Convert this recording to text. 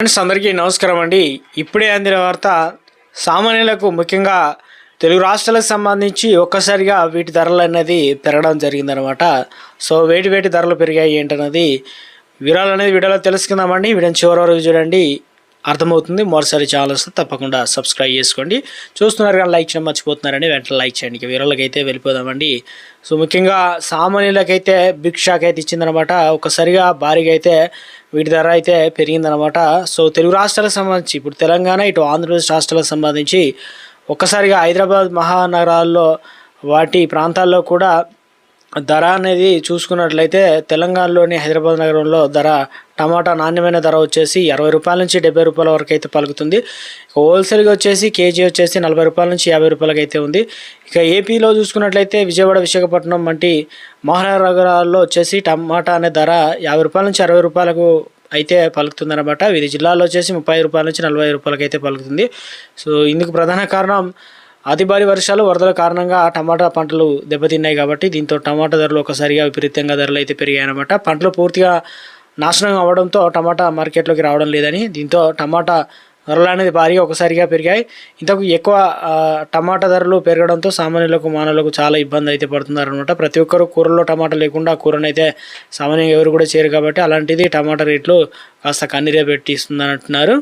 Friends అందరికీ నమస్కారం అండి. ఇప్పుడే అందిన వార్త సామాన్యులకు ముఖ్యంగా తెలుగు రాష్ట్రాలకు సంబంధించి ఒక్కసారిగా వీటి ధరలు అనేది పెరగడం జరిగిందనమాట సో వేటి వేటి ధరలు పెరిగాయి ఏంటన్నది వివరాలు అనేది వీడియోలో తెలుసుకుందామండి. వీడియో చివరి వరకు చూడండి. అర్థమవుతుంది. మరోసారి ఛానల్ వస్తే తప్పకుండా సబ్స్క్రైబ్ చేసుకోండి. చూస్తున్నారు కానీ లైక్ చేయడం మర్చిపోతున్నారని వెంటనే లైక్ చేయండి. వీరలకైతే వివరాలకు అయితే వెళ్ళిపోదామండి. సో ముఖ్యంగా సామాన్యులకైతే బిగ్ షాక్ అయితే ఇచ్చిందనమాట ఒక్కసారిగా భారీగా అయితే వీటి ధర అయితే పెరిగిందనమాట సో తెలుగు రాష్ట్రాలకు సంబంధించి ఇప్పుడు తెలంగాణ ఇటు ఆంధ్రప్రదేశ్ రాష్ట్రాలకు సంబంధించి ఒక్కసారిగా హైదరాబాద్ మహానగరాల్లో వాటి ప్రాంతాల్లో కూడా ధర అనేది చూసుకున్నట్లయితే తెలంగాణలోని హైదరాబాద్ నగరంలో ధర టమాటా నాణ్యమైన ధర వచ్చేసి అరవై రూపాయల నుంచి డెబ్బై రూపాయల వరకు అయితే పలుకుతుంది. హోల్సేల్గా వచ్చేసి కేజీ వచ్చేసి నలభై రూపాయల నుంచి యాభై రూపాయలకి అయితే ఉంది. ఇక ఏపీలో చూసుకున్నట్లయితే విజయవాడ విశాఖపట్నం వంటి మహానగరాల్లో వచ్చేసి టమాటా అనే ధర యాభై రూపాయల నుంచి అరవై రూపాయలకు అయితే పలుకుతుందన్నమాట. వివిధ జిల్లాల్లో వచ్చేసి ముప్పై రూపాయల నుంచి నలభై రూపాయలకి అయితే పలుకుతుంది. సో ఇందుకు ప్రధాన కారణం అతి భారీ వర్షాలు వరదల కారణంగా టమాటా పంటలు దెబ్బతిన్నాయి కాబట్టి దీంతో టమాటా ధరలు ఒకసారిగా విపరీతంగా ధరలు అయితే పెరిగాయన్నమాట. పంటలు పూర్తిగా నాశనం అవ్వడంతో టమాటా మార్కెట్లోకి రావడం లేదని దీంతో టమాటా ధరలు అనేది భారీగా ఒకసారిగా పెరిగాయి. ఇంతకు ఎక్కువ టమాటా ధరలు పెరగడంతో సామాన్యులకు మానవులకు చాలా ఇబ్బంది అయితే పడుతున్నారనమాట ప్రతి ఒక్కరు కూరలో టమాటా లేకుండా కూరనైతే అయితే సామాన్యంగా ఎవరు కూడా చేయరు కాబట్టి అలాంటిది టమాటా రేట్లు కాస్త కన్నీరే పెట్టిస్తుందని అంటున్నారు